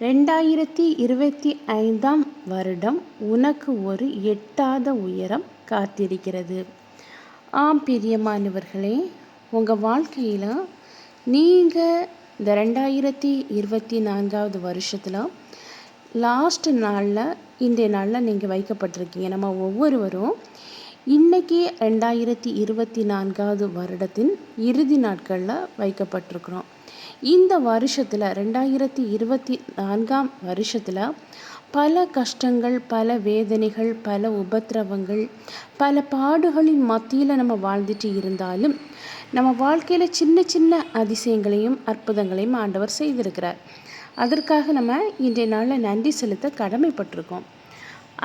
ரெண்டாயிரத்தி இருபத்தி ஐந்தாம் வருடம் உனக்கு ஒரு எட்டாத உயரம் காத்திருக்கிறது. ஆம் பிரியமானவர்களே உங்கள் வாழ்க்கையில் நீங்கள் இந்த ரெண்டாயிரத்தி இருபத்தி நான்காவது வருஷத்தில் லாஸ்ட் நாளில் இன்றைய நாளில் நீங்கள் வைக்கப்பட்டிருக்கீங்க. நம்ம ஒவ்வொருவரும் இன்றைக்கி ரெண்டாயிரத்தி இருபத்தி நான்காவது வருடத்தின் இறுதி நாட்களில் வைக்கப்பட்டிருக்கிறோம். இந்த வருஷத்தில் ரெண்டாயிரத்தி இருபத்தி நான்காம் வருஷத்தில் பல கஷ்டங்கள் பல வேதனைகள் பல உபத்திரவங்கள் பல பாடுகளின் மத்தியில் நம்ம வாழ்ந்துட்டு இருந்தாலும் நம்ம வாழ்க்கையில் சின்ன சின்ன அதிசயங்களையும் அற்புதங்களையும் ஆண்டவர் செய்திருக்கிறார். அதற்காக நம்ம இன்றைய நாளில் நன்றி செலுத்த கடமைப்பட்டிருக்கோம்.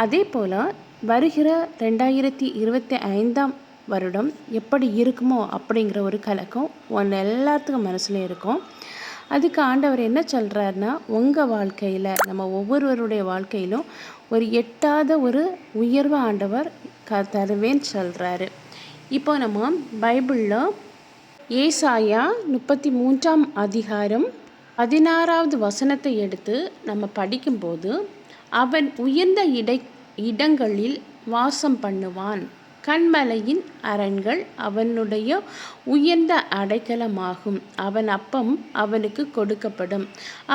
அதே போல் வருகிற ரெண்டாயிரத்தி இருபத்தி ஐந்தாம் வருடம் எப்படி இருக்குமோ அப்படிங்கிற ஒரு கலக்கம் ஒன்று எல்லாத்துக்கும் மனசில் இருக்கும். அதுக்கு ஆண்டவர் என்ன சொல்கிறாருன்னா உங்கள் வாழ்க்கையில் நம்ம ஒவ்வொருவருடைய வாழ்க்கையிலும் ஒரு எட்டாத ஒரு உயர்வு ஆண்டவர் க தருவேன்னு சொல்கிறாரு இப்போ நம்ம பைபிளில் ஏசாயா முப்பத்தி மூன்றாம் அதிகாரம் பதினாறாவது வசனத்தை எடுத்து நம்ம படிக்கும்போது அவன் உயர்ந்த இடை இடங்களில் வாசம் பண்ணுவான். கண்மலையின் அரண்கள் அவனுடைய உயர்ந்த அடைக்கலமாகும். அவன் அப்பம் அவனுக்கு கொடுக்கப்படும்.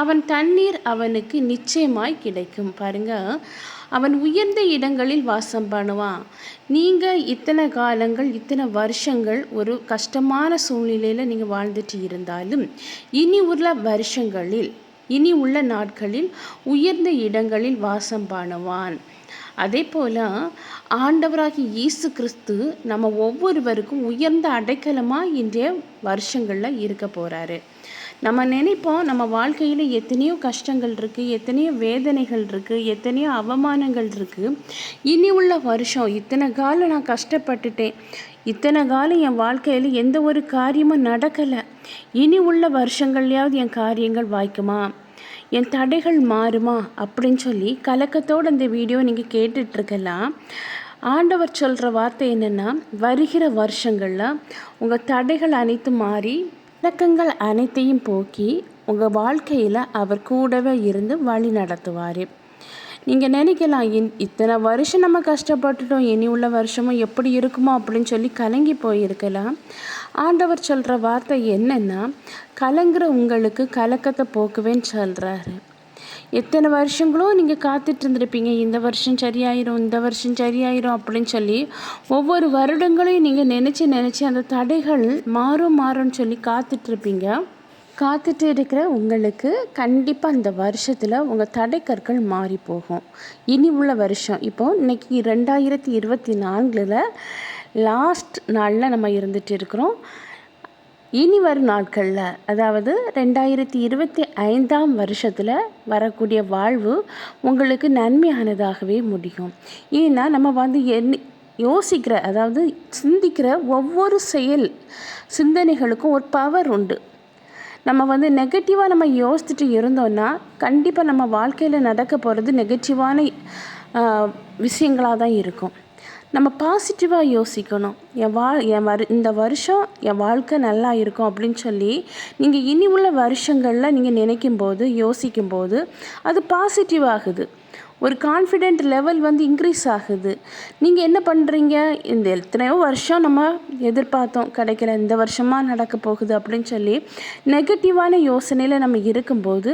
அவன் தண்ணீர் அவனுக்கு நிச்சயமாய் கிடைக்கும். பாருங்க அவன் உயர்ந்த இடங்களில் வாசம் பண்ணுவான். நீங்கள் இத்தனை காலங்கள் இத்தனை வருஷங்கள் ஒரு கஷ்டமான சூழ்நிலையில் நீங்கள் வாழ்ந்துட்டு இருந்தாலும் இனி உள்ள வருஷங்களில் இனி உள்ள நாட்களில் உயர்ந்த இடங்களில் வாசம் பண்ணுவான். அதே போல் ஆண்டவராகி இயேசு கிறிஸ்து நம்ம ஒவ்வொருவருக்கும் உயர்ந்த அடைக்கலமாக இன்றைய வருஷங்களில் இருக்க போகிறாரு நம்ம நினைப்போம் நம்ம வாழ்க்கையில் எத்தனையோ கஷ்டங்கள் இருக்குது எத்தனையோ வேதனைகள் இருக்குது எத்தனையோ அவமானங்கள் இருக்குது இனி உள்ள வருஷம் இத்தனை காலம் நான் கஷ்டப்பட்டுட்டேன். இத்தனை காலம் என் வாழ்க்கையில் எந்த ஒரு காரியமும் நடக்கலை. இனி உள்ள வருஷங்கள்லையாவது என் காரியங்கள் வாய்க்குமா? என் தடைகள் மாறுமா? அப்படின்னு சொல்லி கலக்கத்தோடு அந்த வீடியோ நீங்கள் கேட்டுட்ருக்கலாம். ஆண்டவர் சொல்கிற வார்த்தை என்னென்னா வருகிற வருஷங்களில் உங்கள் தடைகள் அனைத்து மாறி இலக்கங்கள் அனைத்தையும் போக்கி உங்கள் வாழ்க்கையில் அவர் கூடவே இருந்து வழி நடத்துவார். நீங்கள் நினைக்கலாம் இன் இத்தனை வருஷம் நம்ம கஷ்டப்பட்டுட்டோம் இனி உள்ள வருஷமும் எப்படி இருக்குமோ? அப்படின்னு சொல்லி கலங்கி போயிருக்கலாம். ஆண்டவர் சொல்கிற வார்த்தை என்னென்னா கலங்குற உங்களுக்கு கலக்கத்தை போக்குவேன்னு சொல்கிறாரு எத்தனை வருஷங்களோ நீங்கள் காத்துட்டு இருந்திருப்பீங்க இந்த வருஷம் சரியாயிரும் இந்த வருஷம் சரியாயிரும் அப்படின்னு சொல்லி ஒவ்வொரு வருடங்களையும் நீங்கள் நினச்சி நினச்சி அந்த தடைகள் மாறும் மாறும்னு சொல்லி காத்துட்ருப்பீங்க. காத்துட்டு இருக்கிற உங்களுக்கு கண்டிப்பாக அந்த வருஷத்தில் உங்கள் தடை கற்கள் மாறி போகும் இனி உள்ள வருஷம். இப்போது இன்றைக்கி ரெண்டாயிரத்தி இருபத்தி நான்கில் லாஸ்ட் நாளில் நம்ம இருந்துகிட்டு இருக்கிறோம். இனி வரும் நாட்களில் அதாவது ரெண்டாயிரத்தி இருபத்தி ஐந்தாம் வருஷத்தில் வரக்கூடிய வாழ்வு உங்களுக்கு நன்மையானதாகவே முடியும். ஏன்னா நம்ம வந்து என் யோசிக்கிற அதாவது சிந்திக்கிற ஒவ்வொரு செயல் சிந்தனைகளுக்கும் ஒரு பவர் உண்டு. நம்ம வந்து நெகட்டிவாக நம்ம யோசிச்சுட்டு இருந்தோன்னா கண்டிப்பாக நம்ம வாழ்க்கையில் நடக்க போகிறது நெகட்டிவான விஷயங்களாக தான் இருக்கும். நம்ம பாசிட்டிவாக யோசிக்கணும். என் வா என் வரு இந்த வருஷம் என் வாழ்க்கை நல்லா இருக்கும் அப்படின்னு சொல்லி நீங்கள் இனி உள்ள வருஷங்களில் நீங்கள் நினைக்கும் போது யோசிக்கும் போது அது பாசிட்டிவ் ஆகுது ஒரு கான்ஃபிடென்ட் லெவல் வந்து இன்க்ரீஸ் ஆகுது. நீங்கள் என்ன பண்ணுறீங்க இந்த எத்தனையோ வருஷம் நம்ம எதிர்பார்த்தோம் கிடைக்கல இந்த வருஷமாக நடக்க போகுது அப்படின்னு சொல்லி நெகட்டிவான யோசனையில் நம்ம இருக்கும்போது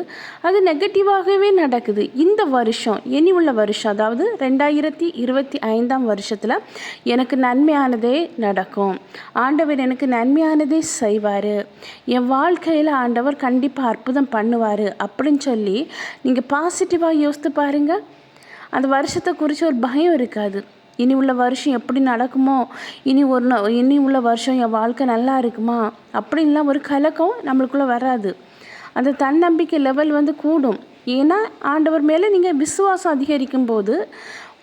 அது நெகட்டிவாகவே நடக்குது. இந்த வருஷம் இனி உள்ள வருஷம் அதாவது ரெண்டாயிரத்தி இருபத்தி ஐந்தாம் வருஷத்தில் எனக்கு நன்மையானதே நடக்கும். ஆண்டவர் எனக்கு நன்மையானதே செய்வார். என் வாழ்க்கையில் ஆண்டவர் கண்டிப்பாக அற்புதம் பண்ணுவார் அப்படின்னு சொல்லி நீங்கள் பாசிட்டிவாக யோசித்து பாருங்கள் அந்த வருஷத்தை குறித்து ஒரு பயம் இருக்காது. இனி உள்ள வருஷம் எப்படி நடக்குமோ இனி ஒரு இனி உள்ள வருஷம் என் வாழ்க்கை நல்லா இருக்குமா அப்படின்லாம் ஒரு கலக்கம் நம்மளுக்குள்ளே வராது. அந்த தன்னம்பிக்கை லெவல் வந்து கூடும். ஏன்னா ஆண்டவர் மேலே நீங்கள் விசுவாசம் அதிகரிக்கும் போது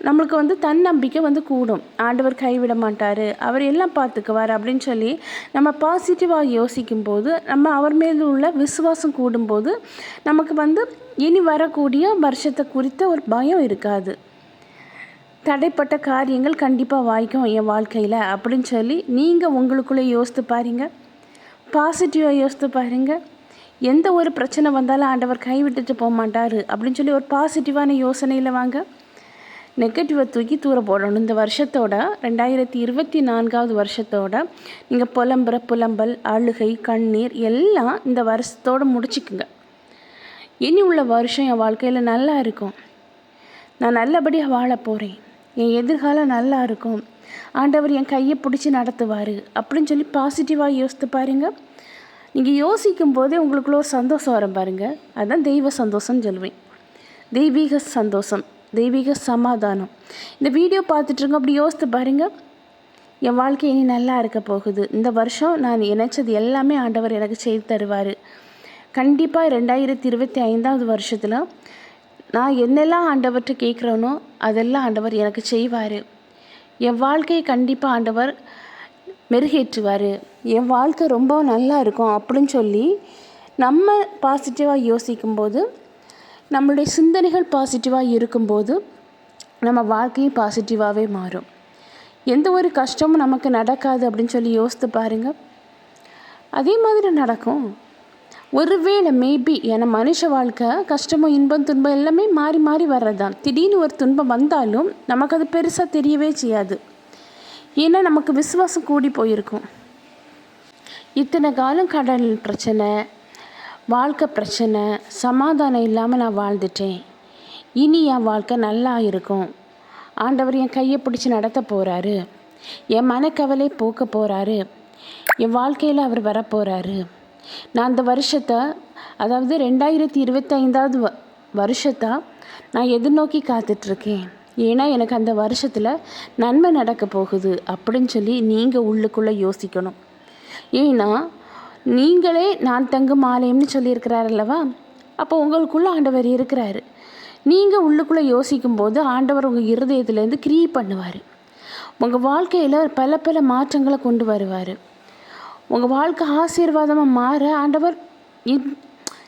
நம்மளுக்கு வந்து தன்னம்பிக்கை வந்து கூடும். ஆண்டவர் கைவிட மாட்டார் அவர் எல்லாம் பார்த்துக்குவார் அப்படின்னு சொல்லி நம்ம பாசிட்டிவாக யோசிக்கும் போது நம்ம அவர் மேல் உள்ள விசுவாசம் கூடும்போது நமக்கு வந்து இனி வரக்கூடிய வருஷத்தை குறித்த ஒரு பயம் இருக்காது. தடைப்பட்ட காரியங்கள் கண்டிப்பாக வாய்க்கும் என் வாழ்க்கையில் அப்படின்னு சொல்லி நீங்கள் உங்களுக்குள்ளே யோசித்து பாருங்க. பாசிட்டிவாக யோசித்து பாருங்க. எந்த ஒரு பிரச்சனை வந்தாலும் ஆண்டவர் கைவிட்டுட்டு போக மாட்டார் அப்படின்னு சொல்லி ஒரு பாசிட்டிவான யோசனையில் வாங்க. நெகட்டிவை தூக்கி தூர போடணும். இந்த வருஷத்தோட ரெண்டாயிரத்தி இருபத்தி நான்காவது வருஷத்தோட நீங்கள் புலம்புற புலம்பல் அழுகை கண்ணீர் எல்லாம் இந்த வருஷத்தோடு முடிச்சுக்குங்க. இனி உள்ள வருஷம் என் வாழ்க்கையில் நல்லா இருக்கும். நான் நல்லபடியாக வாழ போகிறேன் என் எதிர்காலம் நல்லா இருக்கும். ஆண்டவர் என் கையை பிடிச்சி நடத்துவார். அப்படின்னு சொல்லி பாசிட்டிவாக யோசித்து பாருங்கள் நீங்கள் யோசிக்கும் போதே உங்களுக்குள்ள ஒரு சந்தோஷம் வரும் பாருங்கள் அதுதான் தெய்வ சந்தோஷம்னு சொல்லுவேன் தெய்வீக சந்தோஷம் தெய்வீக சமாதானம். இந்த வீடியோ பார்த்துட்ருங்க அப்படி யோசித்து பாருங்கள் என் வாழ்க்கை இனி நல்லா இருக்க போகுது. இந்த வருஷம் நான் நினைச்சது எல்லாமே ஆண்டவர் எனக்கு செய்து தருவார். கண்டிப்பாக ரெண்டாயிரத்தி இருபத்தி ஐந்தாவது வருஷத்தில் நான் என்னெல்லாம் ஆண்டவர்கிட்ட கேட்குறேனோ அதெல்லாம் ஆண்டவர் எனக்கு செய்வார். என் வாழ்க்கையை கண்டிப்பாக ஆண்டவர் மெருகேற்றுவார். என் வாழ்க்கை ரொம்ப நல்லா இருக்கும் அப்படின்னு சொல்லி நம்ம பாசிட்டிவாக யோசிக்கும்போது நம்மளுடைய சிந்தனைகள் பாசிட்டிவாக இருக்கும்போது நம்ம வாழ்க்கையும் பாசிட்டிவாகவே மாறும். எந்த ஒரு கஷ்டமும் நமக்கு நடக்காது அப்படின்னு சொல்லி யோசித்து பாருங்கள் அதே மாதிரி நடக்கும். ஒருவேளை மேபி ஏன்னா மனுஷ வாழ்க்கை கஷ்டமும் இன்பம் துன்பம் எல்லாமே மாறி மாறி வர்றது தான் திடீர்னு ஒரு துன்பம் வந்தாலும் நமக்கு அது பெருசாக தெரியவே செய்யாது. ஏன்னா நமக்கு விசுவாசம் கூடி போயிருக்கும். இத்தனை காலம் கடல் பிரச்சனை வாழ்க்கை பிரச்சனை சமாதானம் இல்லாமல் நான் வாழ்ந்துட்டேன். இனி என் வாழ்க்கை நல்லா இருக்கும். ஆண்டவர் என் கையை பிடிச்சி நடத்த போகிறாரு என் மனக்கவலை போக்க போகிறாரு என் வாழ்க்கையில் அவர் வரப்போகிறாரு நான் அந்த வருஷத்தை அதாவது ரெண்டாயிரத்தி இருபத்தைந்தாவது வ வருஷத்தை நான் எதிர்நோக்கி காத்துட்ருக்கேன். ஏன்னா எனக்கு அந்த வருஷத்தில் நன்மை நடக்க போகுது அப்படின்னு சொல்லி நீங்கள் உள்ளுக்குள்ளே யோசிக்கணும். ஏன்னா நீங்களே நான் தங்கும் ஆலயம்னு சொல்லியிருக்கிறார் அல்லவா? அப்போ உங்களுக்குள்ளே ஆண்டவர் இருக்கிறாரு. நீங்கள் உள்ளுக்குள்ளே யோசிக்கும் போது ஆண்டவர் உங்கள் இருதயத்துலேருந்து கிரி பண்ணுவார். உங்கள் வாழ்க்கையில் பல பல மாற்றங்களை கொண்டு வருவார். உங்கள் வாழ்க்கை ஆசீர்வாதமாக மாற ஆண்டவர்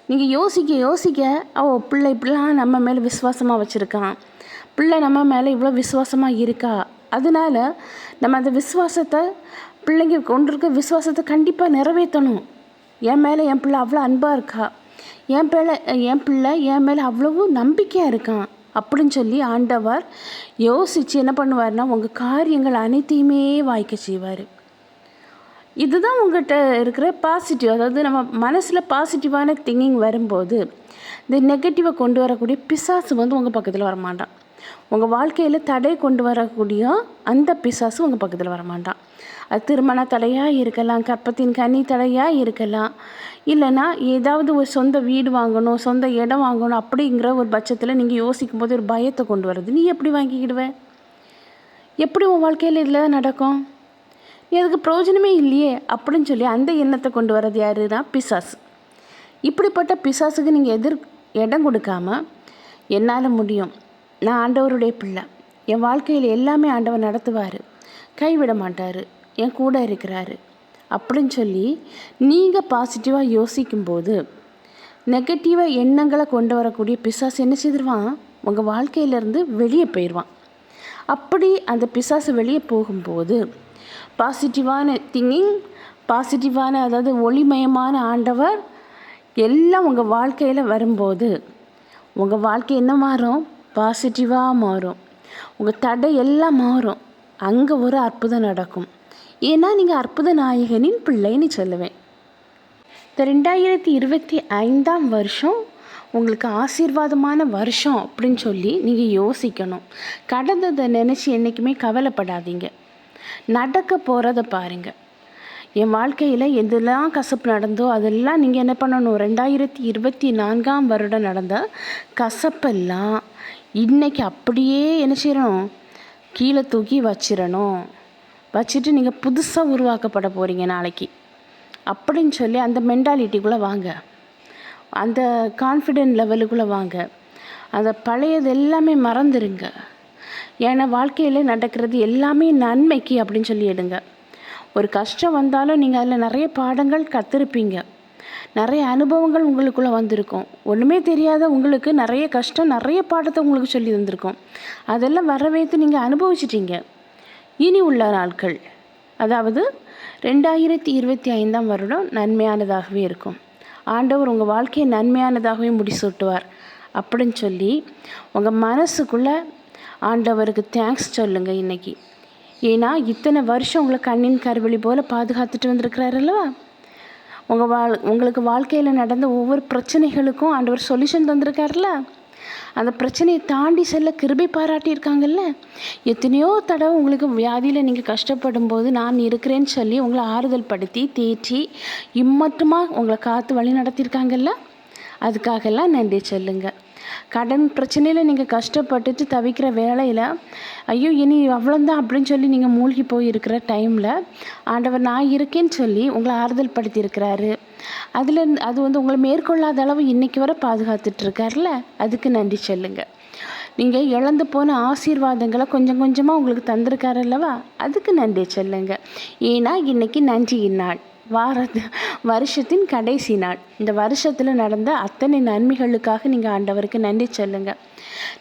நீங்கள் யோசிக்க யோசிக்க ஓ பிள்ளை இப்படிலாம் நம்ம மேலே விசுவாசமாக வச்சுருக்கான். பிள்ளை நம்ம மேலே இவ்வளோ விசுவாசமாக இருக்கா? அதனால நம்ம அந்த விசுவாசத்தை பிள்ளைங்க கொண்டிருக்க விசுவாசத்தை கண்டிப்பாக நிறைவேற்றணும். என் மேலே என் பிள்ளை அவ்வளோ அன்பாக இருக்கா? என் பிள்ளை என் பிள்ளை என் மேலே அவ்வளவு நம்பிக்கையாக இருக்கான். அப்படின்னு சொல்லி ஆண்டவர் யோசித்து என்ன பண்ணுவார்னா உங்கள் காரியங்கள் அனைத்தையுமே வாய்க்க செய்வார். இதுதான் உங்கள்கிட்ட இருக்கிற பாசிட்டிவ் அதாவது நம்ம மனசில் பாசிட்டிவான திங்கிங் வரும்போது இந்த நெகட்டிவை கொண்டு வரக்கூடிய பிசாசு வந்து உங்கள் பக்கத்தில் வரமாட்டான். உங்கள் வாழ்க்கையில் தடை கொண்டு வரக்கூடிய அந்த பிசாசு உங்கள் பக்கத்தில் வரமாட்டான். அது திருமண தடையாக இருக்கலாம் கற்பத்தின் கனி தடையாக இருக்கலாம் இல்லைன்னா ஏதாவது ஒரு சொந்த வீடு வாங்கணும் சொந்த இடம் வாங்கணும் அப்படிங்கிற ஒரு பட்சத்தில் நீங்கள் யோசிக்கும் போது ஒரு பயத்தை கொண்டு வர்றது. நீ எப்படி வாங்கிக்கிடுவ? எப்படி உன் வாழ்க்கையில் இதில் நடக்கும்? இதுக்கு பிரயோஜனமே இல்லையே அப்படின்னு சொல்லி அந்த எண்ணத்தை கொண்டு வர்றது யாருன்னா பிசாசு. இப்படிப்பட்ட பிசாசுக்கு நீங்கள் எதிர் இடம் கொடுக்காம என்னால் முடியும். நான் ஆண்டவருடைய பிள்ளை. என் வாழ்க்கையில் எல்லாமே ஆண்டவர் நடத்துவார். கைவிட மாட்டார். என் கூட இருக்கிறாரு. அப்படின்னு சொல்லி நீங்கள் பாசிட்டிவாக யோசிக்கும்போது நெகட்டிவாக எண்ணங்களை கொண்டு வரக்கூடிய பிசாசு என்ன செய்திருவான்? உங்கள் வாழ்க்கையிலேருந்து வெளியே போயிடுவான் அப்படி அந்த பிசாசு வெளியே போகும்போது பாசிட்டிவான திங்கிங் பாசிட்டிவான அதாவது ஒளிமயமான ஆண்டவர் எல்லாம் உங்கள் வாழ்க்கையில் வரும்போது உங்கள் வாழ்க்கை என்ன மாறும்? பாசிட்டிவாக மாறும். உங்கள் தடை எல்லாம் மாறும். அங்கே ஒரு அற்புதம் நடக்கும். ஏன்னா நீங்கள் அற்புத நாயகனின் பிள்ளைன்னு சொல்லுவேன். இந்த ரெண்டாயிரத்தி இருபத்தி ஐந்தாம் வருஷம் உங்களுக்கு ஆசீர்வாதமான வருஷம் அப்படின்னு சொல்லி நீங்கள் யோசிக்கணும். கடந்ததை நினச்சி என்றைக்குமே கவலைப்படாதீங்க. நடக்க போகிறத பாருங்கள் என் வாழ்க்கையில் எதெல்லாம் கசப்பு நடந்தோ அதெல்லாம் நீங்கள் என்ன பண்ணணும்? ரெண்டாயிரத்தி இருபத்தி நான்காம் வருடம் நடந்த கசப்பெல்லாம் இன்றைக்கி அப்படியே என்ன செய்யணும்? கீழே தூக்கி வச்சிடணும். வச்சுட்டு நீங்கள் புதுசாக உருவாக்கப்பட போகிறீங்க நாளைக்கு. அப்படின்னு சொல்லி அந்த மென்டாலிட்டிக்குள்ளே வாங்க. அந்த கான்ஃபிடென்ட் லெவலுக்குள்ளே வாங்க. அந்த பழையது எல்லாமே மறந்துடுங்க ஏன்னா வாழ்க்கையில் நடக்கிறது எல்லாமே நன்மைக்கு அப்படின்னு சொல்லி எடுங்க. ஒரு கஷ்டம் வந்தாலும் நீங்கள் அதில் நிறைய பாடங்கள் கற்றுருப்பீங்க நிறைய அனுபவங்கள் உங்களுக்குள்ளே வந்திருக்கும். ஒன்றுமே தெரியாத உங்களுக்கு நிறைய கஷ்டம் நிறைய பாடத்தை உங்களுக்கு சொல்லி தந்திருக்கும். அதெல்லாம் வரவேற்று நீங்கள் அனுபவிச்சிட்டீங்க. இனி உள்ள நாட்கள். அதாவது ரெண்டாயிரத்தி இருபத்தி ஐந்தாம் வருடம் நன்மையானதாகவே இருக்கும். ஆண்டவர் உங்கள் வாழ்க்கையை நன்மையானதாகவே முடிசூட்டுவார். அப்படின்னு சொல்லி உங்கள் மனசுக்குள்ளே ஆண்டவருக்கு தேங்க்ஸ் சொல்லுங்கள் இன்றைக்கி ஏன்னா இத்தனை வருஷம் உங்களை கண்ணின் கருவெளி போல் பாதுகாத்துட்டு வந்திருக்கிறாரு அல்லவா? உங்கள் வாழ் உங்களுக்கு வாழ்க்கையில் நடந்த ஒவ்வொரு பிரச்சனைகளுக்கும் ஆண்டவர் சொல்யூஷன் தந்திருக்காருல்ல அந்த பிரச்சனையை தாண்டி செல்ல கிருபை பாராட்டியிருக்காங்கல்ல? எத்தனையோ தடவை உங்களுக்கு வியாதியில் நீங்கள் கஷ்டப்படும் போது நான் இருக்கிறேன்னு சொல்லி உங்களை ஆறுதல் படுத்தி தேற்றி இம்மட்டுமா உங்களை காத்து வழி நடத்தியிருக்காங்கல்ல? அதுக்காகலாம் நன்றி சொல்லுங்கள் கடன் பிரச்சனையில் நீங்கள் கஷ்டப்பட்டுட்டு தவிக்கிற வேலையில் ஐயோ இனி அவ்வளோந்தான் அப்படின்னு சொல்லி நீங்கள் மூழ்கி போயிருக்கிற டைமில் ஆண்டவர் நான் இருக்கேன்னு சொல்லி உங்களை ஆறுதல் படுத்தியிருக்கிறாரு அதில் அது வந்து உங்களை மேற்கொள்ளாத அளவு இன்றைக்கி வரை பாதுகாத்துட்ருக்காருல. அதுக்கு நன்றி சொல்லுங்கள் நீங்கள் இழந்து போன ஆசீர்வாதங்களை கொஞ்சம் கொஞ்சமாக உங்களுக்கு தந்திருக்காரு அல்லவா? அதுக்கு நன்றி சொல்லுங்க. ஏன்னா இன்றைக்கி நன்றியின் நாள். வாரது வருஷத்தின் கடைசி நாள். இந்த வருஷத்தில் நடந்த அத்தனை நன்மைகளுக்காக நீங்கள் ஆண்டவருக்கு நன்றி சொல்லுங்கள்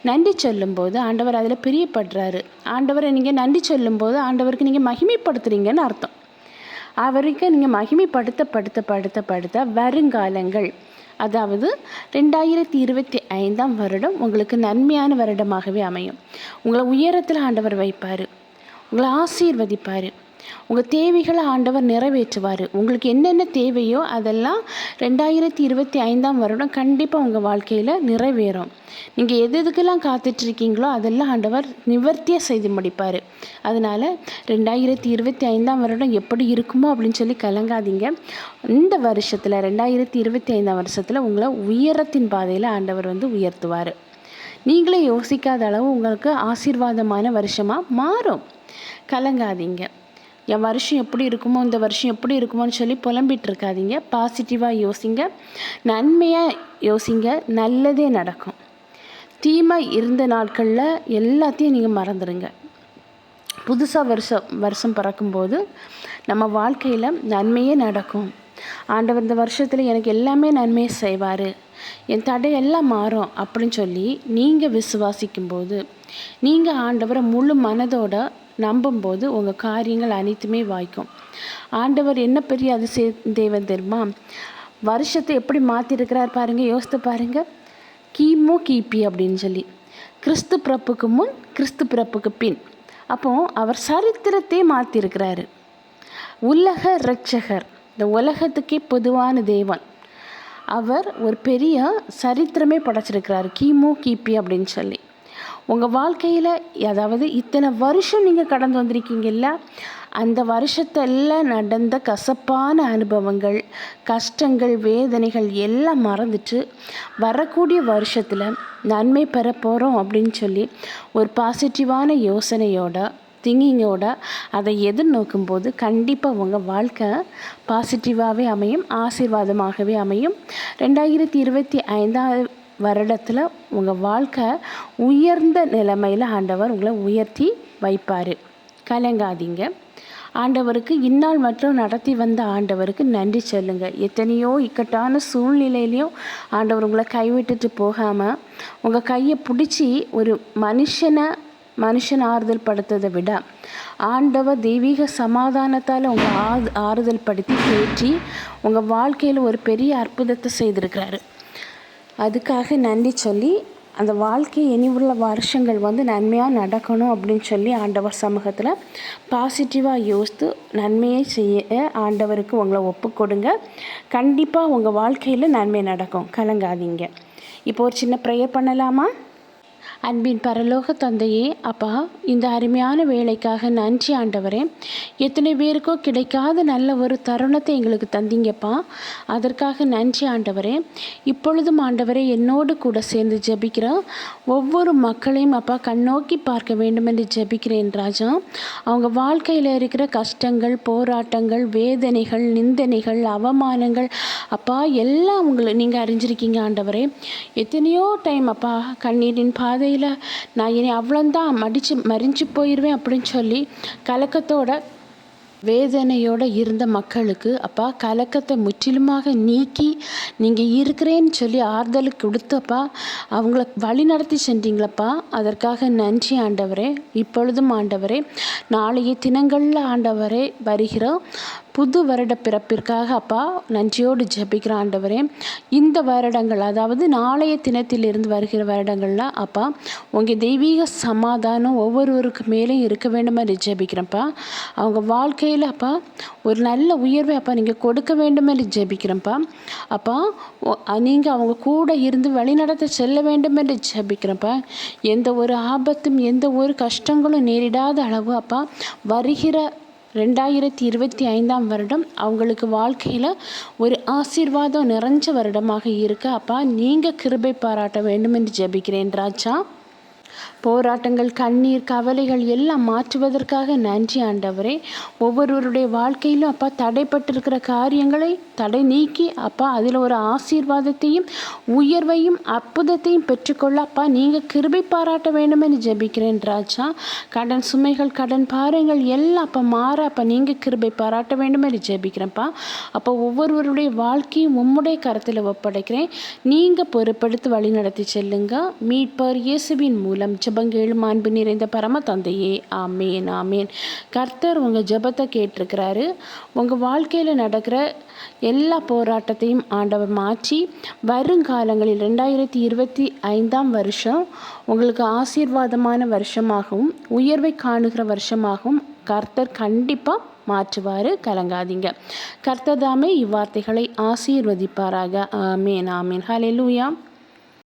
நன்றி சொல்லும்போது ஆண்டவர் அதில் பிரியப்படுறாரு. ஆண்டவரை நீங்கள் நன்றி சொல்லும்போது ஆண்டவருக்கு நீங்கள் மகிமைப்படுத்துகிறீங்கன்னு அர்த்தம். அவருக்கு நீங்கள் மகிமைப்படுத்த படுத்த படுத்த படுத்த வருங்காலங்கள். அதாவது ரெண்டாயிரத்தி இருபத்தி ஐந்தாம் வருடம் உங்களுக்கு நன்மையான வருடமாகவே அமையும். உங்களை உயரத்தில் ஆண்டவர் வைப்பார். உங்களை ஆசீர்வதிப்பார். உங்கள் தேவைகளை ஆண்டவர் நிறைவேற்றுவார். உங்களுக்கு என்னென்ன தேவையோ அதெல்லாம் ரெண்டாயிரத்தி இருபத்தி ஐந்தாம் வருடம் கண்டிப்பாக உங்கள் வாழ்க்கையில் நிறைவேறும். நீங்கள் எது எதுக்கெல்லாம் காத்துட்ருக்கீங்களோ அதெல்லாம் ஆண்டவர் நிவர்த்தியாக செய்து முடிப்பார். அதனால் ரெண்டாயிரத்தி இருபத்தி ஐந்தாம் வருடம் எப்படி இருக்குமோ அப்படின்னு சொல்லி கலங்காதீங்க. இந்த வருஷத்தில் ரெண்டாயிரத்தி இருபத்தி ஐந்தாம் வருஷத்தில் உங்களை உயரத்தின் பாதையில் ஆண்டவர் வந்து உயர்த்துவார். நீங்களே யோசிக்காத அளவு உங்களுக்கு ஆசீர்வாதமான வருஷமாக மாறும். கலங்காதீங்க. என் வருஷம் எப்படி இருக்குமோ இந்த வருஷம் எப்படி இருக்குமோன்னு சொல்லி புலம்பிகிட்டு இருக்காதீங்க பாசிட்டிவாக யோசிங்க. நன்மையாக யோசிங்க. நல்லதே நடக்கும். தீமை இருந்த நாட்களில் எல்லாத்தையும் நீங்கள் மறந்துடுங்க புதுசாக வருஷம் வருஷம் பிறக்கும்போது நம்ம வாழ்க்கையில் நன்மையே நடக்கும். ஆண்டவர் இந்த வருஷத்தில் எனக்கு எல்லாமே நன்மையை செய்வார். என் தடையெல்லாம் மாறும் அப்படின்னு சொல்லி நீங்கள் விசுவாசிக்கும்போது நீங்கள் ஆண்டவரை முழு மனதோட நம்பும்போது உங்கள் காரியங்கள் அனைத்துமே வாய்க்கும். ஆண்டவர் என்ன பெரிய அதிசய தேவன் தெரியுமா? வருஷத்தை எப்படி மாற்றிருக்கிறார் பாருங்கள் யோசித்து பாருங்கள் கிமு கிபி அப்படின்னு சொல்லி. கிறிஸ்து பிறப்புக்கு முன் கிறிஸ்து பிறப்புக்கு பின். அப்போ அவர் சரித்திரத்தை மாற்றிருக்கிறாரு உலக இரட்சகர் இந்த உலகத்துக்கே பொதுவான தேவன். அவர் ஒரு பெரிய சரித்திரமே படைச்சிருக்கிறாரு கிமு கிபி அப்படின்னு சொல்லி. உங்கள் வாழ்க்கையில் அதாவது இத்தனை வருஷம் நீங்கள் கடந்து வந்திருக்கீங்கல்ல அந்த வருஷத்தெல்லாம் நடந்த கசப்பான அனுபவங்கள் கஷ்டங்கள் வேதனைகள் எல்லாம் மறந்துட்டு வரக்கூடிய வருஷத்தில் நன்மை பெற போகிறோம் அப்படின்னு சொல்லி ஒரு பாசிட்டிவான யோசனையோட திங்கிங்கோட அதை எதிர்நோக்கும் போது கண்டிப்பாக உங்கள் வாழ்க்கை பாசிட்டிவாகவே அமையும் ஆசீர்வாதமாகவே அமையும். ரெண்டாயிரத்தி இருபத்தி ஐந்தாவது வருடத்தில் உங்கள் வாழ்க்கை உயர்ந்த நிலைமையில் ஆண்டவர் உங்களை உயர்த்தி வைப்பார். கலங்காதீங்க. ஆண்டவருக்கு இந்நாள் மற்றும் நடத்தி வந்த ஆண்டவருக்கு நன்றி சொல்லுங்கள் எத்தனையோ இக்கட்டான சூழ்நிலையிலையும் ஆண்டவர் உங்களை கைவிட்டுட்டு போகாமல் உங்கள் கையை பிடிச்சி ஒரு மனுஷனை மனுஷன் ஆறுதல் படுத்ததை விட ஆண்டவர் தெய்வீக சமாதானத்தால் உங்கள் ஆறுதல் படுத்தி தேற்றி உங்கள் வாழ்க்கையில் ஒரு பெரிய அற்புதத்தை செய்திருக்கிறாரு. அதுக்காக நன்றி சொல்லி அந்த வாழ்க்கை இனி உள்ள வருஷங்கள் வந்து நன்மையாக நடக்கணும் அப்படின்னு சொல்லி ஆண்டவர் சமூகத்தில் பாசிட்டிவாக யோசித்து நன்மையை செய்ய ஆண்டவருக்கு உங்களை ஒப்பு கொடுங்க. கண்டிப்பாக உங்கள் வாழ்க்கையில் நன்மை நடக்கும். கலங்காதீங்க. இப்போ ஒரு சின்ன ப்ரேயர் பண்ணலாமா? அன்பின் பரலோக தந்தையே அப்பா இந்த அருமையான வேலைக்காக நன்றி ஆண்டவரே. எத்தனை பேருக்கோ கிடைக்காத நல்ல ஒரு தருணத்தை எங்களுக்கு தந்தீங்கப்பா. அதற்காக நன்றி ஆண்டவரே. இப்பொழுதும் ஆண்டவரே என்னோடு கூட சேர்ந்து ஜபிக்கிறோம் ஒவ்வொரு மக்களையும் அப்பா கண்ணோக்கி பார்க்க வேண்டும் என்று ஜபிக்கிறேன் ராஜா. அவங்க வாழ்க்கையில் இருக்கிற கஷ்டங்கள் போராட்டங்கள் வேதனைகள் நிந்தனைகள் அவமானங்கள் அப்பா எல்லாம் உங்களை நீங்கள் அறிஞ்சிருக்கீங்க ஆண்டவரே. எத்தனையோ டைம் அப்பா கண்ணீரின் பாதை பாதையில் நான் இனி அவ்வளோந்தான் மடித்து மறிஞ்சு போயிடுவேன் அப்படின்னு சொல்லி கலக்கத்தோட வேதனையோடு இருந்த மக்களுக்கு அப்பா கலக்கத்தை முற்றிலுமாக நீக்கி நீங்கள் இருக்கிறேன்னு சொல்லி ஆறுதல் கொடுத்தப்பா அவங்கள வழி நடத்தி சென்றீங்களப்பா. அதற்காக நன்றி ஆண்டவரே. இப்பொழுதும் ஆண்டவரே நாளைய தினங்களில் ஆண்டவரே வருகிறோம். புது வருட பிறப்பிற்காக அப்பா நன்றியோடு ஜபிக்கிற ஆண்டவரே இந்த வருடங்கள் அதாவது நாளைய தினத்திலிருந்து வருகிற வருடங்களில் அப்பா உங்கள் தெய்வீக சமாதானம் ஒவ்வொருவருக்கு மேலேயும் இருக்க வேண்டும் என்று ஜபிக்கிறேன்ப்பா. அவங்க வாழ்க்கையில் அப்பா ஒரு நல்ல உயர்வை அப்பா நீங்கள் கொடுக்க வேண்டும் என்று ஜபிக்கிறேன்ப்பா. அப்பா நீங்கள் அவங்க கூட இருந்து வழிநடத்த செல்ல வேண்டும் என்று ஜபிக்கிறேன்ப்பா. எந்த ஒரு ஆபத்தும் எந்த ஒரு கஷ்டங்களும் நேரிடாத அளவு அப்பா வருகிற ரெண்டாயிரத்தி இருபத்தி ஐந்தாம் வருடம் அவங்களுக்கு வாழ்க்கையில் ஒரு ஆசீர்வாதம் நிறைஞ்ச வருடமாக இருக்குது அப்பா நீங்கள் கிருபை பாராட்ட வேண்டும் என்று ஜெபிக்கிறேன் ராஜா. போராட்டங்கள் கண்ணீர் கவலைகள் எல்லாம் மாற்றுவதற்காக நன்றி ஆண்டவரே. ஒவ்வொருவருடைய வாழ்க்கையிலும் அப்பா தடைப்பட்டிருக்கிற காரியங்களை தடை நீக்கி அப்பா அதில் ஒரு ஆசீர்வாதத்தையும் உயர்வையும் அற்புதத்தையும் பெற்றுக்கொள்ள அப்பா நீங்கள் கிருபை பாராட்ட வேண்டும் என்று ஜெபிக்கிறேன் ராஜா. கடன் சுமைகள் கடன் பாருங்கள் எல்லாம் அப்போ மாற அப்போ நீங்கள் கிருபை பாராட்ட வேண்டும் என்று ஜெபிக்கிறேன்ப்பா அப்போ. ஒவ்வொருவருடைய வாழ்க்கையும் உம்முடைய கரத்தில் ஒப்படைக்கிறேன். நீங்கள் பொறுப்படுத்தி வழி நடத்தி செல்லுங்க. மீட்பர் இயேசுவின் மூலம் ஜபங்கேள் மாண்பு நிறைந்த பரம தந்தையே ஆமேன் ஆமேன். கர்த்தர் உங்கள் ஜபத்தை கேட்டிருக்கிறாரு. உங்கள் வாழ்க்கையில் நடக்கிற எல்லா போராட்டத்தையும் ஆண்டவர் மாற்றி வருங்காலங்களில் ரெண்டாயிரத்தி இருபத்தி ஐந்தாம் வருஷம் உங்களுக்கு ஆசீர்வாதமான வருஷமாகவும் உயர்வை காணுகிற வருஷமாகவும் கர்த்தர் கண்டிப்பாக மாற்றுவார். கலங்காதீங்க. கர்த்தர் தாமே இவ்வார்த்தைகளை ஆசீர்வதிப்பாராக. ஆமேன் ஆமேன். ஹலெலூயா